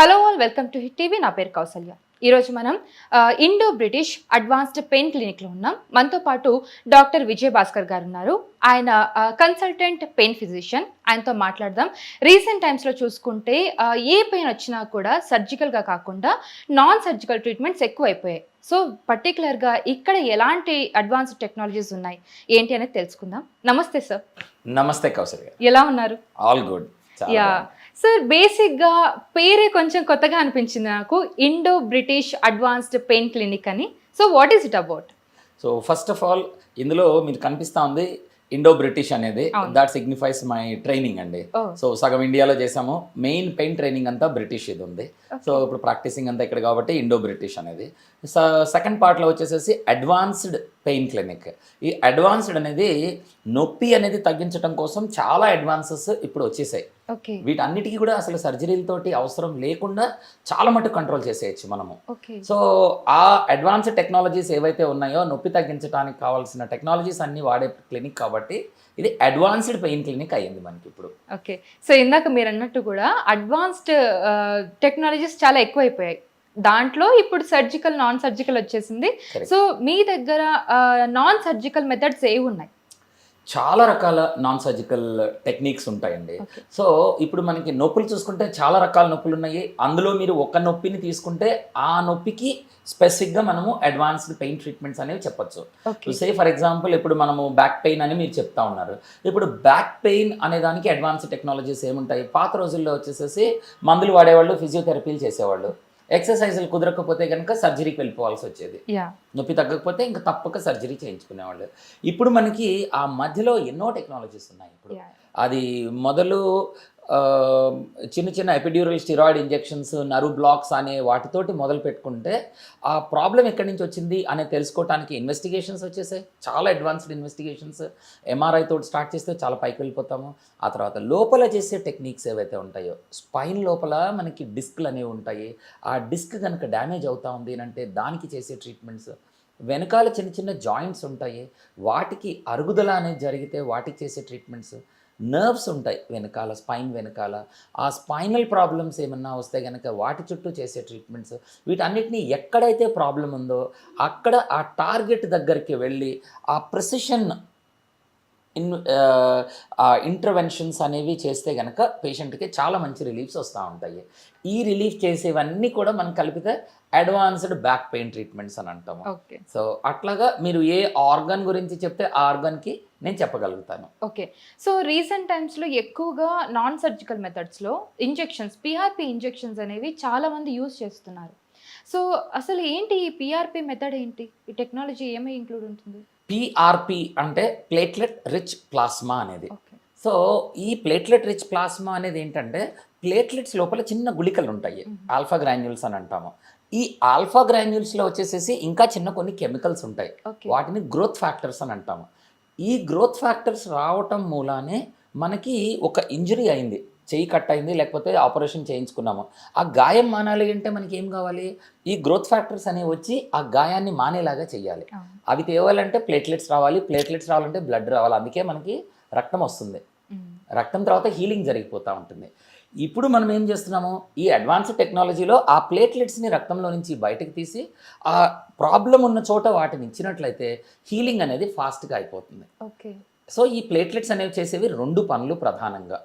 Hello all welcome to Hit TV నా పేరు కౌసల్య. ఈరోజు మనం ఇండో బ్రిటిష్ అడ్వాన్స్డ్ పెయిన్ క్లినిక్లో ఉన్నాం. మనతో పాటు డాక్టర్ విజయ్ భాస్కర్ గారు ఉన్నారు. ఆయన కన్సల్టెంట్ పెయిన్ ఫిజిషియన్ ఆయనతో మాట్లాడదాం. రీసెంట్ టైమ్స్లో చూసుకుంటే ఏ పెయిన్ వచ్చినా కూడా సర్జికల్గా కాకుండా నాన్ సర్జికల్ ట్రీట్మెంట్స్ ఎక్కువైపోయాయి. సో పర్టికులర్గా ఇక్కడ ఎలాంటి అడ్వాన్స్డ్ టెక్నాలజీస్ ఉన్నాయి? ఏంటి అనేది తెలుసుకుందాం. నమస్తే సార్ నమస్తే కౌసల్య ఎలా ఉన్నారు? ఆల్ గుడ్ యా సార్ బేసిక్గా పేరే కొంచెం కొత్తగా అనిపించింది నాకు. Indo British advanced pain clinic అని. So what is it about so first of all ఇందులో మీకు కనిపిస్తా ఉంది ఇండో బ్రిటిష్ అనేది. దాట్ సిగ్నిఫైస్ మై ట్రైనింగ్ అండి. సో సగం ఇండియాలో చేసాము మెయిన్ పెయిన్ ట్రైనింగ్ అంతా బ్రిటిష్ ఇది ఉంది. సో ఇప్పుడు ప్రాక్టీసింగ్ అంతా ఇక్కడ కాబట్టి ఇండో బ్రిటిష్ అనేది. సెకండ్ పార్ట్లో వచ్చేసేసి అడ్వాన్స్డ్ పెయిన్ క్లినిక్. ఈ అడ్వాన్స్డ్ అనేది నొప్పి అనేది తగ్గించడం కోసం చాలా అడ్వాన్సెస్ ఇప్పుడు వచ్చేసాయి. ఓకే. వీటన్నిటికీ కూడా అసలు సర్జరీలతోటి అవసరం లేకుండా చాలా మటుకు కంట్రోల్ చేసేయచ్చు మనము. సో ఆ అడ్వాన్స్డ్ టెక్నాలజీస్ ఏవైతే ఉన్నాయో నొప్పి తగ్గించడానికి కావాల్సిన టెక్నాలజీస్ అన్ని వాడే క్లినిక్ కాబట్టి ఇది అడ్వాన్స్డ్ పెయిన్ క్లినిక్ అయ్యింది మనకి ఇప్పుడు. ఓకే. సో ఇందాక మీరు అన్నట్టు కూడా అడ్వాన్స్డ్ టెక్నాలజీస్ చాలా ఎక్కువైపోయాయి. దాంట్లో ఇప్పుడు సర్జికల్ నాన్ సర్జికల్ వచ్చేసింది. సో మీ దగ్గర నాన్ సర్జికల్ మెథడ్స్ ఏవి ఉన్నాయి? చాలా రకాల నాన్ సర్జికల్ టెక్నిక్స్ ఉంటాయండి. సో ఇప్పుడు మనకి నొప్పులు చూసుకుంటే చాలా రకాల నొప్పులు ఉన్నాయి. అందులో మీరు ఒక నొప్పిని తీసుకుంటే ఆ నొప్పికి స్పెసిఫిక్గా మనము అడ్వాన్స్డ్ పెయిన్ ట్రీట్మెంట్స్ అనేవి చెప్పొచ్చు. సే ఫర్ ఎగ్జాంపుల్ ఇప్పుడు మనము బ్యాక్ పెయిన్ అని మీరు చెప్తా ఉన్నారు. ఇప్పుడు బ్యాక్ పెయిన్ అనే దానికి అడ్వాన్స్ టెక్నాలజీస్ ఏముంటాయి? పాత రోజుల్లో వచ్చేసేసి మందులు వాడేవాళ్ళు ఫిజియోథెరపీలు చేసేవాళ్ళు. ఎక్సర్సైజులు కుదరకపోతే కనుక సర్జరీకి వెళ్ళిపోవాల్సి వచ్చేది. నొప్పి తగ్గకపోతే ఇంకా తప్పక సర్జరీ చేయించుకునేవాళ్ళు. ఇప్పుడు మనకి ఆ మధ్యలో ఎన్నో టెక్నాలజీస్ ఉన్నాయి ఇప్పుడు. అది మొదలు చిన్న చిన్న epidural steroid injections nerve blocks అనే వాటితోటి మొదలు పెట్టుకుంటే ఆ ప్రాబ్లం ఎక్కడి నుంచి వచ్చింది అనే తెలుసుకోవటానికి ఇన్వెస్టిగేషన్స్ వచ్చేసాయి. చాలా అడ్వాన్స్డ్ ఇన్వెస్టిగేషన్స్. ఎంఆర్ఐ తోటి స్టార్ట్ చేస్తే చాలా పైకి వెళ్ళిపోతాము. ఆ తర్వాత లోపల చేసే టెక్నిక్స్ ఏవైతే ఉంటాయో స్పైన్ లోపల మనకి డిస్క్లు అనేవి ఉంటాయి. ఆ డిస్క్ కనుక డ్యామేజ్ అవుతా ఉంది అంటే దానికి చేసే ట్రీట్మెంట్స్. వెనకాల చిన్న చిన్న జాయింట్స్ ఉంటాయి. వాటికి అరుగుదల అనేది జరిగితే వాటికి చేసే ట్రీట్మెంట్స్. నర్వ్స్ ఉంటాయి వెనకాల స్పైన్ వెనకాల. ఆ స్పైనల్ ప్రాబ్లమ్స్ ఏమన్నా వస్తే కనుక వాటి చుట్టూ చేసే ట్రీట్మెంట్స్ వీటన్నిటిని ఎక్కడైతే ప్రాబ్లం ఉందో అక్కడ ఆ టార్గెట్ దగ్గరికి వెళ్ళి ఆ ప్రెసిషన్ ఇన్ ఇంటర్వెన్షన్స్ అనేవి చేస్తే కనుక పేషెంట్కి చాలా మంచి రిలీఫ్స్ వస్తూ ఉంటాయి. ఈ రిలీఫ్ చేసేవన్నీ కూడా మనం కలిపితే అడ్వాన్స్డ్ బ్యాక్ పెయిన్ ట్రీట్మెంట్స్ అని అంటాము. ఓకే. సో అట్లాగా మీరు ఏ ఆర్గన్ గురించి చెప్తే ఆ ఆర్గన్కి నేను చెప్పగలుగుతాను. ఓకే. సో రీసెంట్ టైమ్స్లో ఎక్కువగా నాన్ సర్జికల్ మెథడ్స్లో ఇంజెక్షన్స్ పిఆర్పి ఇంజెక్షన్స్ అనేవి చాలా మంది యూజ్ చేస్తున్నారు. సో అసలు ఏంటి ఈ పిఆర్పి మెథడ్ ఏంటి? ఈ టెక్నాలజీ ఏమై ఇంక్లూడ్ ఉంటుంది? పిఆర్పి అంటే ప్లేట్లెట్ రిచ్ ప్లాస్మా అనేది. సో ఈ ప్లేట్లెట్ రిచ్ ప్లాస్మా అనేది ఏంటంటే ప్లేట్లెట్స్ లోపల చిన్న గుళికలు ఉంటాయి. ఆల్ఫా గ్రాన్యూల్స్ అని అంటాము. ఈ ఆల్ఫా గ్రాన్యూల్స్లో వచ్చేసేసి ఇంకా చిన్న కొన్ని కెమికల్స్ ఉంటాయి. వాటిని గ్రోత్ ఫ్యాక్టర్స్ అని అంటాము. ఈ గ్రోత్ ఫ్యాక్టర్స్ రావటం మూలానే మనకి ఒక ఇంజరీ అయింది. చెయ్యి కట్ అయింది లేకపోతే ఆపరేషన్ చేయించుకున్నాము. ఆ గాయం మానాలి అంటే మనకి ఏం కావాలి? ఈ గ్రోత్ ఫ్యాక్టర్స్ అనేవి వచ్చి ఆ గాయాన్ని మానేలాగా చేయాలి అవి తేవాలంటే ప్లేట్లెట్స్ రావాలి ప్లేట్లెట్స్ రావాలంటే బ్లడ్ రావాలి. అందుకే మనకి రక్తం వస్తుంది. రక్తం తర్వాత హీలింగ్ జరిగిపోతూ ఉంటుంది. ఇప్పుడు మనం ఏం చేస్తున్నాము? ఈ అడ్వాన్స్ టెక్నాలజీలో ఆ ప్లేట్లెట్స్ని రక్తంలో నుంచి బయటకు తీసి ఆ ప్రాబ్లం ఉన్న చోట వాటిని ఇచ్చినట్లయితే హీలింగ్ అనేది ఫాస్ట్గా అయిపోతుంది. ఓకే. సో ఈ ప్లేట్లెట్స్ అనేవి చేసేవి రెండు పనులు ప్రధానంగా.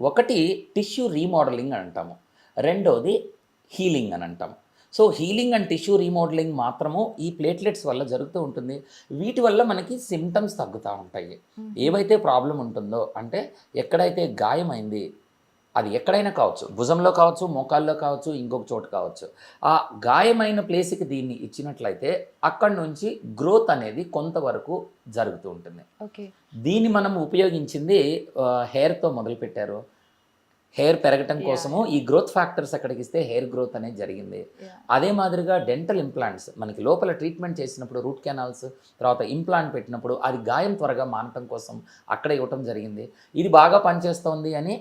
ఒకటి టిష్యూ రీమోడలింగ్ అని అంటాము. రెండోది హీలింగ్ అని అంటాము. So healing and tissue remodelling మాత్రము ఈ ప్లేట్లెట్స్ వల్ల జరుగుతూ ఉంటుంది. వీటి వల్ల మనకి సిమ్టమ్స్ తగ్గుతూ ఉంటాయి. ఏవైతే ప్రాబ్లం ఉంటుందో అంటే ఎక్కడైతే గాయమైంది అది ఎక్కడైనా కావచ్చు. భుజంలో కావచ్చు మోకాల్లో కావచ్చు ఇంకొక చోటు కావచ్చు. ఆ గాయమైన ప్లేస్కి దీన్ని ఇచ్చినట్లయితే అక్కడి నుంచి గ్రోత్ అనేది కొంతవరకు జరుగుతూ ఉంటుంది. ఓకే. దీన్ని మనం ఉపయోగించింది హెయిర్తో మొదలుపెట్టారు హెయిర్ పెరగటం. కోసము ఈ గ్రోత్ ఫ్యాక్టర్స్ అక్కడికి ఇస్తే హెయిర్ గ్రోత్ అనేది జరిగింది. అదే మాదిరిగా డెంటల్ ఇంప్లాంట్స్ మనకి లోపల ట్రీట్మెంట్ చేసినప్పుడు రూట్ కెనాల్స్ తర్వాత ఇంప్లాంట్ పెట్టినప్పుడు అది గాయం త్వరగా మానటం కోసం అక్కడ ఇవ్వటం జరిగింది. ఇది బాగా పనిచేస్తోంది అని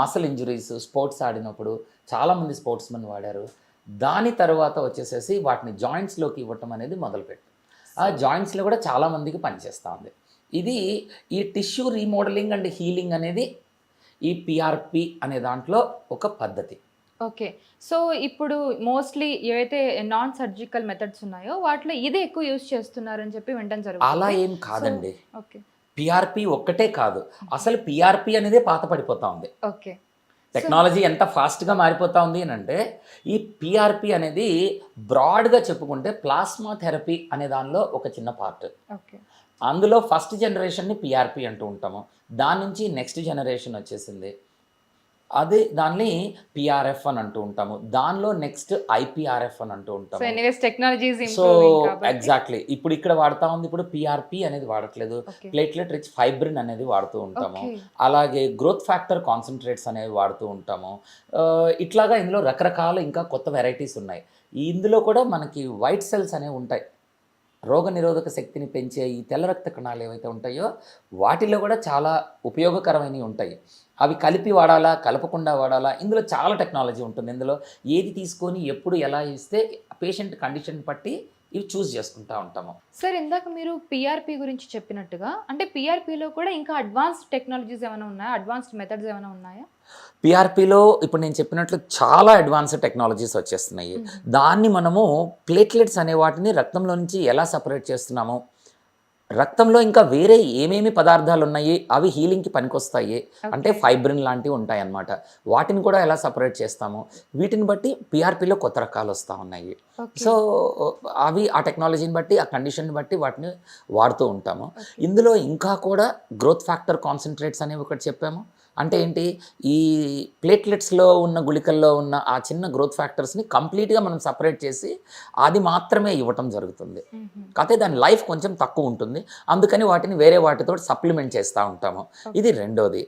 మసల్ ఇంజురీస్ స్పోర్ట్స్ ఆడినప్పుడు చాలామంది స్పోర్ట్స్ మెన్ వాడారు. దాని తర్వాత వచ్చేసేసి వాటిని జాయింట్స్లోకి ఇవ్వటం అనేది మొదలుపెట్టారు ఆ జాయింట్స్లో కూడా చాలామందికి పనిచేస్తూ ఉంది. ఇది ఈ టిష్యూ రీమోడలింగ్ అండ్ హీలింగ్ అనేది ఈ పిఆర్పి అనే దాంట్లో ఒక పద్ధతి. ఓకే. సో ఇప్పుడు మోస్ట్లీ ఏవైతే నాన్ సర్జికల్ మెథడ్స్ ఉన్నాయో వాటిలో ఇదే ఎక్కువ యూజ్ చేస్తున్నారని చెప్పి వినడం జరుగుతుంది. అలా ఏం కాదండి. ఓకే. పిఆర్పి ఒక్కటే కాదు. అసలు పిఆర్పి అనేదే పాత పడిపోతా ఉంది. ఓకే. టెక్నాలజీ ఎంత ఫాస్ట్గా మారిపోతా ఉంది అని అంటే ఈ పిఆర్పి అనేది బ్రాడ్గా చెప్పుకుంటే ప్లాస్మా థెరపీ అనే దానిలో ఒక చిన్న పార్ట్. ఓకే. అందులో ఫస్ట్ జనరేషన్ని పిఆర్పి అంటూ ఉంటాము. దాని నుంచి నెక్స్ట్ జనరేషన్ వచ్చేసింది. అదే దాన్ని పిఆర్ఎఫ్ అని అంటూ ఉంటాము. దానిలో నెక్స్ట్ ఐపిఆర్ఎఫ్ అని అంటూ ఉంటాము. టెక్నాలజీస్ సో ఎగ్జాక్ట్లీ ఇప్పుడు ఇక్కడ వాడుతా ఉంది. ఇప్పుడు పిఆర్పి అనేది వాడట్లేదు. ప్లేట్లెట్ రిచ్ ఫైబ్రిన్ అనేది వాడుతూ ఉంటాము. అలాగే గ్రోత్ ఫ్యాక్టర్ కాన్సన్ట్రేట్స్ అనేవి వాడుతూ ఉంటాము. ఇట్లాగా ఇందులో రకరకాల ఇంకా కొత్త వెరైటీస్ ఉన్నాయి. ఇందులో కూడా మనకి వైట్ సెల్స్ అనేవి ఉంటాయి. రోగ నిరోధక శక్తిని పెంచే ఈ తెల్ల రక్త కణాలు ఏవైతే ఉంటాయో వాటిలో కూడా చాలా ఉపయోగకరమైనవి ఉంటాయి. అవి కలిపి వాడాలా కలపకుండా వాడాలా? ఇందులో చాలా టెక్నాలజీ ఉంటుంది. ఇందులో ఏది తీసుకొని ఎప్పుడు ఎలా ఇస్తే పేషెంట్ కండిషన్ బట్టి ఇవి చూస్ చేసుకుంటా ఉంటాము. సార్ ఇందాక మీరు పిఆర్పి గురించి చెప్పినట్టుగా అంటే పిఆర్పిలో కూడా ఇంకా అడ్వాన్స్డ్ టెక్నాలజీస్ ఏమైనా ఉన్నాయా? అడ్వాన్స్డ్ మెథడ్స్ ఏమైనా ఉన్నాయా? పిఆర్పిలో ఇప్పుడు నేను చెప్పినట్లు చాలా అడ్వాన్స్డ్ టెక్నాలజీస్ వచ్చేస్తున్నాయి. దాన్ని మనము ప్లేట్లెట్స్ అనే వాటిని రక్తంలో నుంచి ఎలా సపరేట్ చేస్తున్నాము? రక్తంలో ఇంకా వేరే ఏమేమి పదార్థాలు ఉన్నాయి అవి హీలింగ్కి పనికొస్తాయి. అంటే ఫైబ్రిన్ లాంటివి ఉంటాయి అన్నమాట వాటిని కూడా ఎలా సపరేట్ చేస్తాము? వీటిని బట్టి పిఆర్పిలో కొత్త రకాలు వస్తూ ఉన్నాయి. సో అవి ఆ టెక్నాలజీని బట్టి ఆ కండిషన్ బట్టి వాటిని వాడుతూ ఉంటాము. ఇందులో ఇంకా కూడా గ్రోత్ ఫ్యాక్టర్ కాన్సన్ట్రేట్స్ అనేవి ఒకటి చెప్పాము. అంటే ఏంటి? ఈ ప్లేట్లెట్స్లో ఉన్న గుళికల్లో ఉన్న ఆ చిన్న గ్రోత్ ఫ్యాక్టర్స్ని కంప్లీట్గా మనం సపరేట్ చేసి అది మాత్రమే ఇవ్వటం జరుగుతుంది. కాకపోతే దాని లైఫ్ కొంచెం తక్కువ ఉంటుంది. అందుకని వాటిని వేరే వాటితో సప్లిమెంట్ చేస్తూ ఉంటాము. ఇది రెండోది.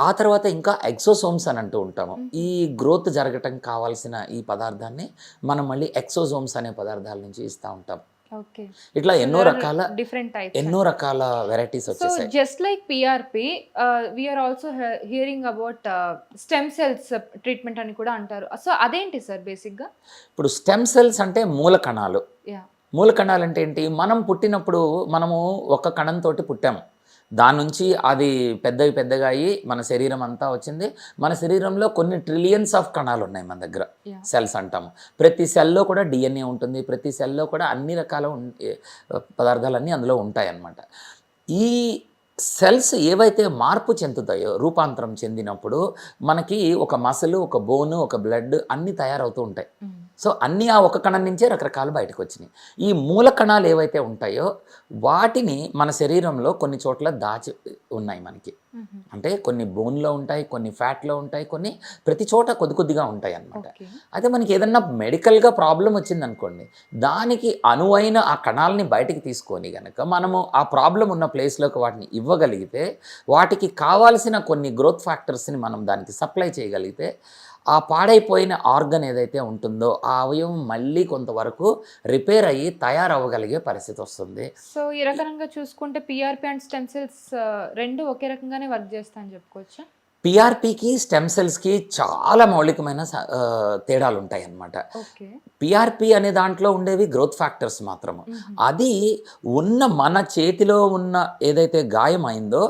ఆ తర్వాత ఇంకా ఎక్సోసోమ్స్ అని అంటూ ఉంటాము. ఈ గ్రోత్ జరగటం కావాల్సిన ఈ పదార్థాన్ని మనం మళ్ళీ ఎక్సోసోమ్స్ అనే పదార్థాల నుంచి ఇస్తూ ఉంటాం. ఇట్లా ఎన్నో రకాల డిఫరెంట్ టైప్స్ ఎన్నో రకాల వెరైటీస్ సో వచ్చేసాయి. Just like PRP we are also hearing about stem cells treatment అని కూడా అంటారు. సో అదేంటి సార్ బేసిక్గా? ఇప్పుడు స్టెమ్ సెల్స్ అంటే మూల కణాలు. మూల కణాలు అంటే ఏంటి? మనం పుట్టినప్పుడు మనము ఒక కణంతో పుట్టాము. దాని నుంచి అది పెద్దవి పెద్దగా అయ్యి మన శరీరం అంతా వచ్చింది. మన శరీరంలో కొన్ని ట్రిలియన్స్ ఆఫ్ కణాలు ఉన్నాయి మన దగ్గర. సెల్స్ అంటాము ప్రతి సెల్లో కూడా డిఎన్ఏ ఉంటుంది. ప్రతి సెల్లో కూడా అన్ని రకాల పదార్థాలన్నీ అందులో ఉంటాయి అన్నమాట ఈ సెల్స్ ఏవైతే మార్పు చెందుతాయో రూపాంతరం చెందినప్పుడు మనకి ఒక మసలు ఒక బోను ఒక బ్లడ్ అన్నీ తయారవుతూ ఉంటాయి. సో అన్నీ ఆ ఒక కణం నుంచే రకరకాలు బయటకు వచ్చినాయి. ఈ మూల కణాలు ఏవైతే ఉంటాయో వాటిని మన శరీరంలో కొన్ని చోట్ల దాచి ఉన్నాయి మనకి. అంటే కొన్ని బోన్లో ఉంటాయి కొన్ని ఫ్యాట్లో ఉంటాయి కొన్ని ప్రతి చోట కొద్ది కొద్దిగా ఉంటాయి అన్నమాట. అయితే మనకి ఏదన్నా మెడికల్గా ప్రాబ్లం వచ్చిందనుకోండి దానికి అనువైన ఆ కణాలని బయటికి తీసుకొని గనక మనము ఆ ప్రాబ్లం ఉన్న ప్లేస్లోకి వాటిని ఇవ్వగలిగితే వాటికి కావాల్సిన కొన్ని గ్రోత్ ఫ్యాక్టర్స్ని మనం దానికి సప్లై చేయగలిగితే ఆ పాడైపోయిన ఆర్గన్ ఏదైతే ఉంటుందో ఆ అవయవం మళ్ళీ కొంతవరకు రిపేర్ అయ్యి తయారవ్వగలిగే పరిస్థితి వస్తుంది. సో ఈ రకంగా చూసుకుంటే పిఆర్పి అండ్ స్టెమ్ సెల్స్ రెండు ఒకే రకంగానే వర్క్ చేస్తా అని చెప్పుకోవచ్చా? పిఆర్పికి స్టెమ్ సెల్స్కి చాలా మౌలికమైన ఆ, తేడాలు ఉంటాయి అన్నమాట పిఆర్పి అనే దాంట్లో ఉండేవి గ్రోత్ ఫ్యాక్టర్స్ మాత్రము. అది ఉన్న మన చేతిలో ఉన్న ఏదైతే గాయం అయిందో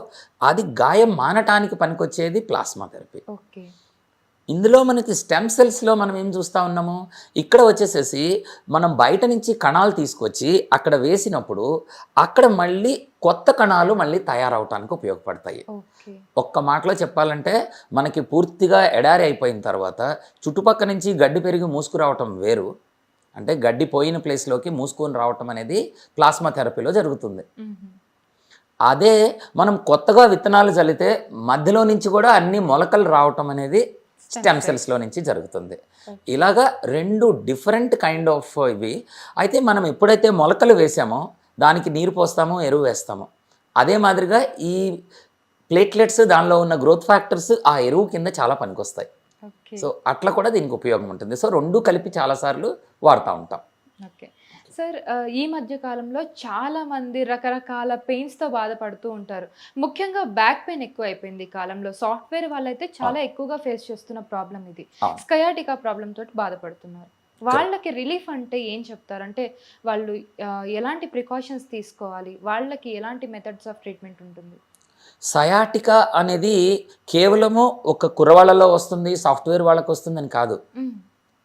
అది గాయం మానటానికి పనికొచ్చేది ప్లాస్మా థెరపీ. ఓకే. ఇందులో మనకి స్టెమ్ సెల్స్లో మనం ఏం చూస్తూ ఉన్నాము? ఇక్కడ వచ్చేసేసి మనం బయట నుంచి కణాలు తీసుకొచ్చి అక్కడ వేసినప్పుడు అక్కడ మళ్ళీ కొత్త కణాలు మళ్ళీ తయారవటానికి ఉపయోగపడతాయి. ఒక్క మాటలో చెప్పాలంటే మనకి పూర్తిగా ఎడారి అయిపోయిన తర్వాత చుట్టుపక్క నుంచి గడ్డి పెరిగి మూసుకురావటం వేరు. అంటే గడ్డి పోయిన ప్లేస్లోకి మూసుకొని రావటం అనేది ప్లాస్మా థెరపీలో జరుగుతుంది. అదే మనం కొత్తగా విత్తనాలు చల్లితే మధ్యలో నుంచి కూడా అన్ని మొలకలు రావటం అనేది స్టెమ్ సెల్స్లో నుంచి జరుగుతుంది. ఇలాగా రెండు డిఫరెంట్ కైండ్ ఆఫ్ ఇవి. అయితే మనం ఎప్పుడైతే మొలకలు వేసామో దానికి నీరు పోస్తామో ఎరువు వేస్తామో. అదే మాదిరిగా ఈ ప్లేట్లెట్స్ దానిలో ఉన్న గ్రోత్ ఫ్యాక్టర్స్ ఆ ఎరువు కింద చాలా పనికొస్తాయి. సో అట్లా కూడా దీనికి ఉపయోగం ఉంటుంది. సో రెండు కలిపి చాలాసార్లు వాడుతూ ఉంటాం. ఓకే. సార్ ఈ మధ్య కాలంలో చాలా మంది రకరకాల పెయిన్స్తో బాధపడుతూ ఉంటారు. ముఖ్యంగా బ్యాక్ పెయిన్ ఎక్కువ అయిపోయింది ఈ కాలంలో. సాఫ్ట్వేర్ వాళ్ళైతే చాలా ఎక్కువగా ఫేస్ చేస్తున్న ప్రాబ్లం ఇది. స్కయాటికా ప్రాబ్లం తోటి బాధపడుతున్నారు. వాళ్ళకి రిలీఫ్ అంటే ఏం చెప్తారు? అంటే వాళ్ళు ఎలాంటి ప్రికాషన్స్ తీసుకోవాలి? వాళ్ళకి ఎలాంటి మెథడ్స్ ఆఫ్ ట్రీట్మెంట్ ఉంటుంది? సయాటికా అనేది కేవలము ఒక కుర్రవాళ్ళలో వస్తుంది సాఫ్ట్వేర్ వాళ్ళకి వస్తుందని కాదు.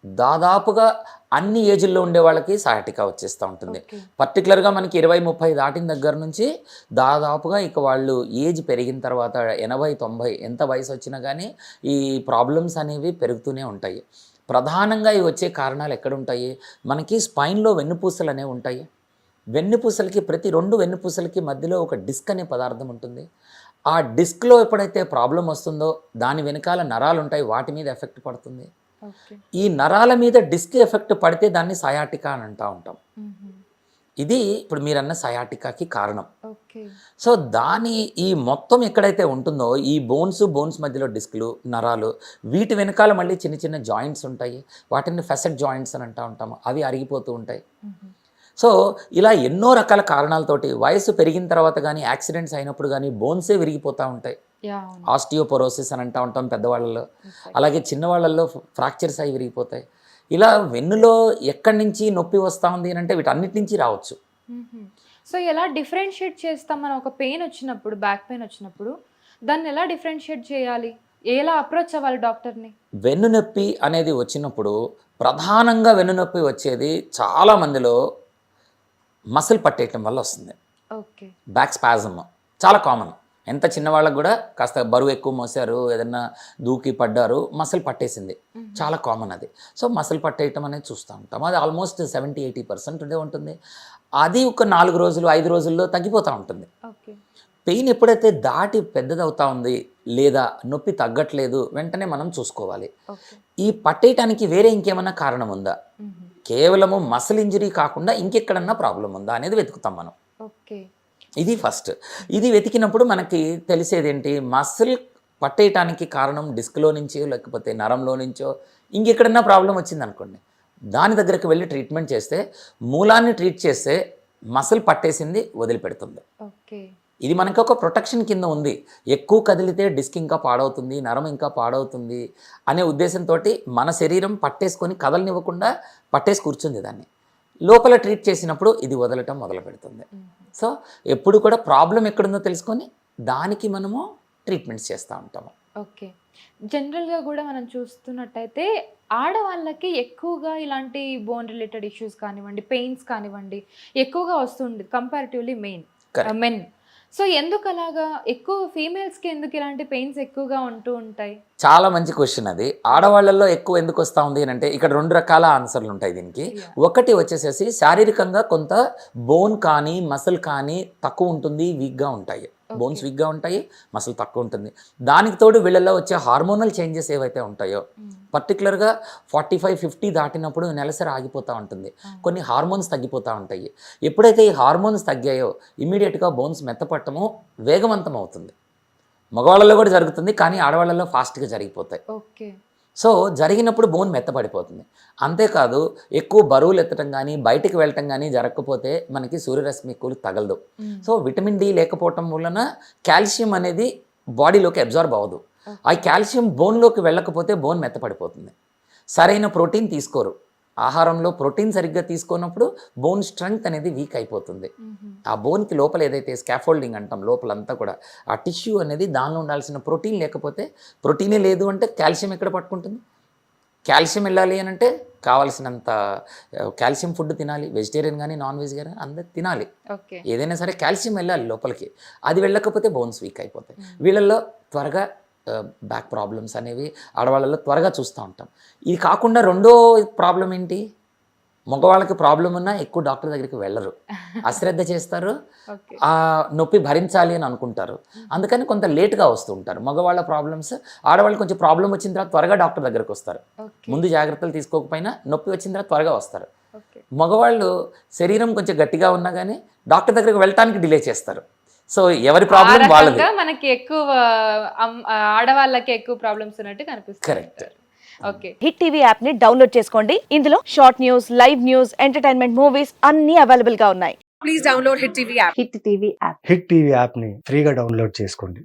దాదాపుగా అన్ని ఏజ్ల్లో ఉండే వాళ్ళకి సయాటికా వచ్చేస్తూ ఉంటుంది. పర్టికులర్గా మనకి ఇరవై ముప్పై దాటిన దగ్గర నుంచి దాదాపుగా ఇక వాళ్ళు ఏజ్ పెరిగిన తర్వాత ఎనభై తొంభై ఎంత వయసు వచ్చినా కానీ ఈ ప్రాబ్లమ్స్ అనేవి పెరుగుతూనే ఉంటాయి. ప్రధానంగా ఇవి వచ్చే కారణాలు ఎక్కడ ఉంటాయి మనకి స్పైన్లో వెన్నుపూసలు అనేవి ఉంటాయి. వెన్నుపూసలకి ప్రతి రెండు వెన్నుపూసలకి మధ్యలో ఒక డిస్క్ అనే పదార్థం ఉంటుంది. ఆ డిస్క్లో ఎప్పుడైతే ప్రాబ్లం వస్తుందో దాని వెనకాల నరాలు ఉంటాయి వాటి మీద ఎఫెక్ట్ పడుతుంది. ఈ నరాల మీద డిస్క్ ఎఫెక్ట్ పడితే దాన్ని సయాటికా అని అంటూ ఉంటాం. ఇది ఇప్పుడు మీరన్న సయాటికాకి కారణం. సో దాని ఈ మొత్తం ఎక్కడైతే ఉంటుందో ఈ బోన్స్ బోన్స్ మధ్యలో డిస్క్లు నరాలు వీటి వెనకాల మళ్ళీ చిన్న చిన్న జాయింట్స్ ఉంటాయి వాటిని ఫెసెట్ జాయింట్స్ అని అంటూ ఉంటాము అవి అరిగిపోతూ ఉంటాయి. సో ఇలా ఎన్నో రకాల కారణాలతోటి వయసు పెరిగిన తర్వాత కానీ యాక్సిడెంట్స్ అయినప్పుడు కానీ బోన్సే విరిగిపోతూ ఉంటాయి. ఆస్టియోపొరోసిస్ అని అంటూ ఉంటాం పెద్దవాళ్ళలో. అలాగే చిన్నవాళ్ళల్లో ఫ్రాక్చర్స్ అయి విరిగిపోతాయి. ఇలా వెన్నులో ఎక్కడి నుంచి నొప్పి వస్తూ ఉంది అని అంటే వీటన్నిటి నుంచి రావచ్చు. సో ఎలా డిఫరెన్షియేట్ చేస్తాం మనం ఒక పెయిన్ వచ్చినప్పుడు బ్యాక్ పెయిన్ వచ్చినప్పుడు దాన్ని ఎలా డిఫరెన్షియేట్ చేయాలి? ఎలా అప్రోచ్ అవ్వాలి డాక్టర్ని? వెన్ను నొప్పి అనేది వచ్చినప్పుడు ప్రధానంగా వెన్ను నొప్పి వచ్చేది చాలా మందిలో మసిల్ పట్టేయటం వల్ల వస్తుంది. ఓకే. బ్యాక్ స్పాజమ్ చాలా కామన్. ఎంత చిన్నవాళ్ళకు కూడా కాస్త బరువు ఎక్కువ మోసారు ఏదన్నా దూకి పడ్డారు మసిల్ పట్టేసింది. చాలా కామన్ అది. సో మసిల్ పట్టేయటం అనేది చూస్తూ ఉంటాం. అది ఆల్మోస్ట్ సెవెంటీ ఎయిటీ పర్సెంట్ ఉండే ఉంటుంది. అది ఒక నాలుగు రోజులు ఐదు రోజుల్లో తగ్గిపోతూ ఉంటుంది. పెయిన్ ఎప్పుడైతే దాటి పెద్దదవుతా ఉంది లేదా నొప్పి తగ్గట్లేదు వెంటనే మనం చూసుకోవాలి. ఈ పట్టేయటానికి వేరే ఇంకేమన్నా కారణం ఉందా. కేవలము మసిల్ ఇంజరీ కాకుండా ఇంకెక్కడన్నా ప్రాబ్లం ఉందా అనేది వెతుకుతాం మనం. ఓకే. ఇది ఫస్ట్. ఇది వెతికినప్పుడు మనకి తెలిసేది ఏంటి మసిల్ పట్టేయటానికి కారణం డిస్క్లో నుంచో లేకపోతే నరంలో నుంచో ఇంకెక్కడన్నా ప్రాబ్లం వచ్చింది అనుకోండి దాని దగ్గరికి వెళ్ళి ట్రీట్మెంట్ చేస్తే మూలాన్ని ట్రీట్ చేస్తే మసిల్ పట్టేసింది వదిలిపెడుతుంది. ఓకే. ఇది మనకి ఒక ప్రొటెక్షన్ కింద ఉంది. ఎక్కువ కదిలితే డిస్క్ ఇంకా పాడవుతుంది నరం ఇంకా పాడవుతుంది అనే ఉద్దేశంతో మన శరీరం పట్టేసుకొని కదలనివ్వకుండా పట్టేసి కూర్చుంది దాన్ని. లోపల ట్రీట్ చేసినప్పుడు ఇది వదలటం మొదలు పెడుతుంది. సో ఎప్పుడు కూడా ప్రాబ్లం ఎక్కడుందో తెలుసుకొని దానికి మనము ట్రీట్మెంట్స్ చేస్తూ ఉంటాము ఓకే జనరల్గా కూడా మనం చూస్తున్నట్టయితే ఆడవాళ్ళకి ఎక్కువగా ఇలాంటి బోన్ రిలేటెడ్ ఇష్యూస్ కానివ్వండి పెయిన్స్ కానివ్వండి ఎక్కువగా వస్తుండేది కంపారిటివ్లీ మెయిన్. మెన్ సో ఎందుకు అలాగా ఎక్కువ ఫీమేల్స్కి ఎందుకు ఇలాంటి పెయిన్స్ ఎక్కువగా ఉంటూ ఉంటాయి? చాలా మంచి క్వశ్చన్ అది. ఆడవాళ్ళల్లో ఎక్కువ ఎందుకు వస్తూ ఉంది అని అంటే ఇక్కడ రెండు రకాల ఆన్సర్లు ఉంటాయి దీనికి. ఒకటి వచ్చేసేసి శారీరకంగా కొంత బోన్ కానీ మసిల్ కానీ తక్కువ ఉంటుంది వీక్గా ఉంటాయి. బోన్స్. వీక్గా ఉంటాయి మసిల్ తక్కువ ఉంటుంది దానికి తోడు వీళ్ళల్లో వచ్చే హార్మోనల్ చేంజెస్ ఏవైతే ఉంటాయో. పర్టికులర్గా ఫార్టీ ఫైవ్ ఫిఫ్టీ దాటినప్పుడు నెలసరి ఆగిపోతూ ఉంటుంది. కొన్ని హార్మోన్స్ తగ్గిపోతూ ఉంటాయి ఎప్పుడైతే ఈ హార్మోన్స్ తగ్గాయో ఇమీడియట్గా బోన్స్ మెత్తపట్టము వేగవంతం అవుతుంది మగవాళ్ళలో కూడా జరుగుతుంది కానీ ఆడవాళ్ళలో ఫాస్ట్గా జరిగిపోతాయి ఓకే సో జరిగినప్పుడు బోన్ మెత్తపడిపోతుంది. అంతేకాదు ఎక్కువ బరువులు ఎత్తడం కానీ బయటికి వెళ్ళటం కానీ జరగకపోతే మనకి సూర్యరశ్మి ఎక్కువ తగలదు. సో విటమిన్ డి లేకపోవటం వలన కాల్షియం అనేది బాడీలోకి అబ్జార్బ్ అవ్వదు. ఆ కాల్షియం బోన్లోకి వెళ్ళకపోతే బోన్ మెత్తపడిపోతుంది. సరైన ప్రోటీన్ తీసుకోరు. ఆహారంలో ప్రోటీన్ సరిగ్గా తీసుకున్నప్పుడు బోన్ స్ట్రెంగ్త్ అనేది వీక్ అయిపోతుంది. ఆ బోన్కి లోపల ఏదైతే స్కాఫోల్డింగ్ అంటాం లోపలంతా కూడా ఆ టిష్యూ అనేది దానిలో ఉండాల్సిన ప్రోటీన్ లేకపోతే ప్రోటీనే లేదు అంటే కాల్షియం ఎక్కడ పట్టుకుంటుంది? కాల్షియం వెళ్ళాలి అని అంటే కావాల్సినంత కాల్షియం ఫుడ్ తినాలి వెజిటేరియన్ కానీ నాన్ వెజ్ కానీ అందరు తినాలి. ఏదైనా సరే కాల్షియం వెళ్ళాలి లోపలికి. అది వెళ్ళకపోతే బోన్స్ వీక్ అయిపోతాయి. వీళ్ళల్లో త్వరగా బ్యాక్ ప్రాబ్లమ్స్ అనేవి ఆడవాళ్ళలో త్వరగా చూస్తూ ఉంటాం. ఇది కాకుండా రెండో ప్రాబ్లం ఏంటి? మగవాళ్ళకి ప్రాబ్లం ఉన్నా ఎక్కువ డాక్టర్ దగ్గరికి వెళ్ళరు. అశ్రద్ధ చేస్తారు. ఆ నొప్పి భరించాలి అని అనుకుంటారు. అందుకని కొంత లేట్గా వస్తూ ఉంటారు. మగవాళ్ళ ప్రాబ్లమ్స్ ఆడవాళ్ళు కొంచెం ప్రాబ్లం వచ్చిన తర్వాత త్వరగా డాక్టర్ దగ్గరికి వస్తారు. ముందు జాగ్రత్తలు తీసుకోకపోయినా నొప్పి వచ్చిన తర్వాత త్వరగా వస్తారు. మగవాళ్ళు శరీరం కొంచెం గట్టిగా ఉన్నా కానీ డాక్టర్ దగ్గరికి వెళ్ళటానికి డిలే చేస్తారు. సో ఎవరి ప్రాబ్లం వాళ్ళది రకంగా మనకి ఎక్కువ ఆడవాళ్ళకి ఎక్కువ ప్రాబ్లమ్స్ ఉన్నట్టు కనిపిస్తుంది. Correct. ఓకే. హిట్ టీవీ యాప్ని డౌన్లోడ్ చేసుకోండి. ఇందులో short news live news entertainment movies అన్ని అవైలబుల్గా ఉన్నాయి. Please download Hit TV app. Hit TV app hit TV యాప్ని ఫ్రీగా డౌన్లోడ్ చేసుకోండి.